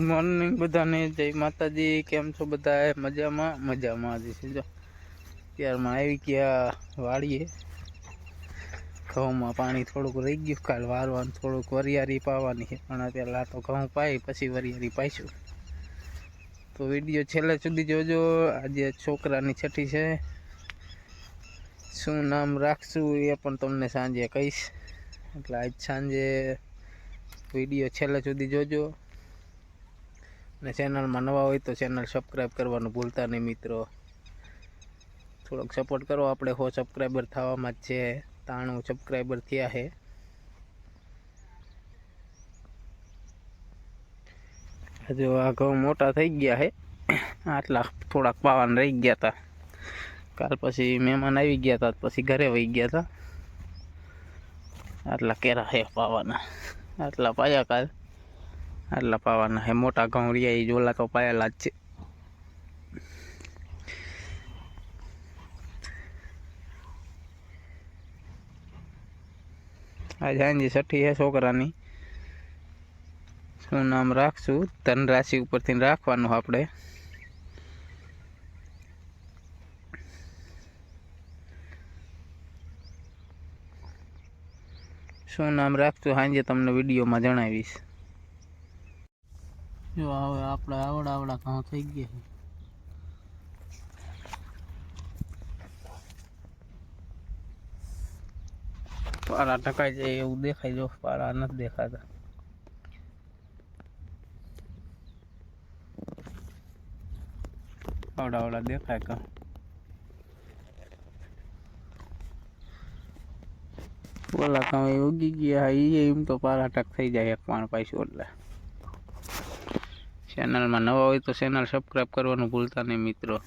Morning બધાને. જય માતાજી. કેમ છો બધા મજામાં? મજામાં જ છે જો. ત્યારમાં આવી ગયા વાળીએ. ઘઉંમાં પાણી થોડુંક રહી ગયું. કાલ વારવાનું થોડુંક વરિયારી પાવાની છે. પણ અત્યારે તો ઘઉં પાઈ, પછી વરિયારી પાઈશું. તો વીડિયો છેલ્લે સુધી જોજો. આજે છોકરાની છઠ્ઠી છે. શું નામ રાખશું એ પણ તમને સાંજે કહીશ. એટલે આજ સાંજે વીડિયો છેલ્લે સુધી જોજો. અને ચેનલમાં નવા હોય તો ચેનલ સબસ્ક્રાઈબ કરવાનું ભૂલતા નહીં મિત્રો. થોડોક સપોર્ટ કરો આપણે, હો સબસ્ક્રાઈબર થવામાં જ છે. તાણું સબસ્ક્રાઈબર થયા છે. હજુ આ ઘઉં મોટા થઈ ગયા છે. આટલા થોડાક પાવાના રહી ગયા હતા કાલ પછી મહેમાન આવી ગયા હતા પછી ઘરે વહી ગયા હતા આટલા કેરા છે પાવાના. આટલા પાયા કાલ. આટલા પાવાના હે મોટા ઘઉં રહ્યા એ જોલા તો પાયેલા જ છે. આજે હાંજી છઠ્ઠી હે છોકરાની. શું નામ રાખશું? ધન રાશિ ઉપરથી રાખવાનું આપણે. શું નામ રાખશું? સાંજે તમને વિડીયોમાં જણાવીશ. જો હવે આપણે આવડા આવડા ઘઉં થઈ ગયા પારા ટકાઈ જાય એવું દેખાય, જો પારા નથી દેખાતા. આવડા આવડા દેખાય કા? ઓલા એ ઉગી ગયા એ એમ તો પારા ટક થઈ જાય એક પાણ પાછું એટલે. ચેનલમાં નવા હોય તો ચેનલ સબસ્ક્રાઈબ કરવાનું ભૂલતા નહીં, મિત્રો.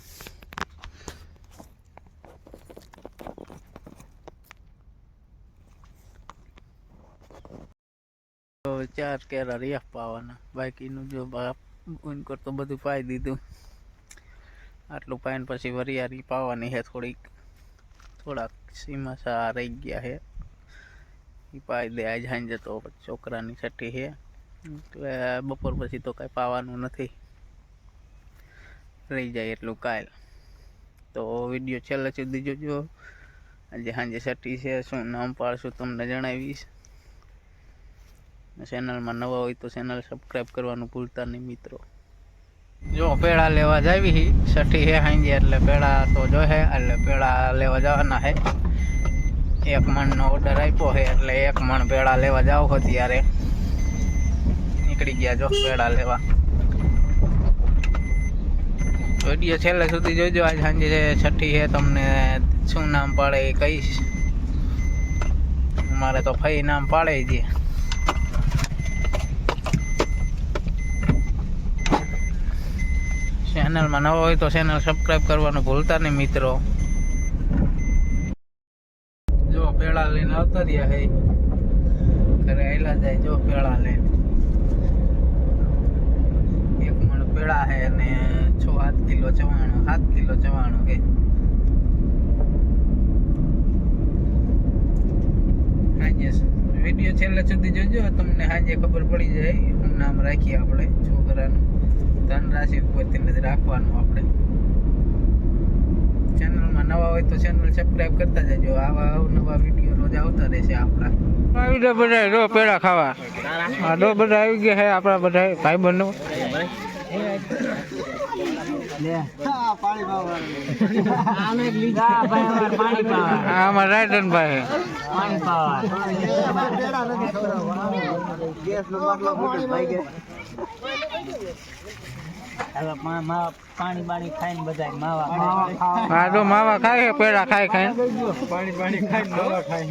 ચાર કેરા રહ્યા પાવાના. બાકીનું જો ઊન કરતો બધું પાઈ દીધું. આટલું પાઈને પછી વરિયારી પાવાની છે થોડીક. થોડાક સીમાસા રહી ગયા છે. એ પાઈ દે, આજ હાંજે તો છોકરાની છઠ્ઠી છે. એટલે બપોર પછી તો કાંઈ પાવાનું નથી. રહી જાય એટલું કાલ. તો વીડિયો છેલ્લે સુધી જોજો. આજે સાંજે છઠ્ઠી છે, શું નામ પાડશું તમને જણાવીશ. ચેનલમાં નવા હોય તો ચેનલ સબસ્ક્રાઈબ કરવાનું ભૂલતા નહીં મિત્રો. જો પેડા લેવા જાવી હી, છઠ્ઠી હે સાંજે, એટલે પેડા તો જોહે એટલે પેડા લેવા જવાના હે. એક મણનો ઓર્ડર આપ્યો છે એટલે એક મણ પેડા લેવા જાવ હો ત્યારે. નીકળી ગયા જો પેડા લેવા. વીડિયો છેલ્લે સુધી જોજો, આજ સાંજે છઠ્ઠી છે, તમને શું નામ પાડે એ કહીશ. મારે તો ફઈ નામ પાડે છે ચેનલમાં નવા હોય તો ચેનલ સબસ્ક્રાઈબ કરવાનું ભૂલતા નહીં, મિત્રો. જો, પેળા લઈને આવતા રહ્યા હે. ઘરે આવેલા જાય, જો, પેળા લઈને એક મણ પેડા હે અને છ સાત કિલો ચવાણું સાત કિલો ચવાણું કે? હાજે વીડિયો છેલ્લે સુધી જોજો તમને હાજે ખબર પડી જાય. હું નામ રાખીએ આપણે છોકરાનું. ધન રાશિ ઉપરથી નથી રાખવાનું આપણે. ચેનલમાં નવા હોય તો ચેનલ સબસ્ક્રાઇબ કરતા જજો. આવા નવા વીડિયો રોજ આવતા રહેશે આપણા. આવી ગયા બધા રો પેડા ખાવા. આ દો બધા આવી ગયા છે આપણા બધા ભાઈ બંધો આમાં રાયટન ભાઈ પાણી બાણી ખાઈને બધા માવા માવા ખાય પેડા ખાય ખાય પાણી પાણી ખાઈને માવા ખાઈ.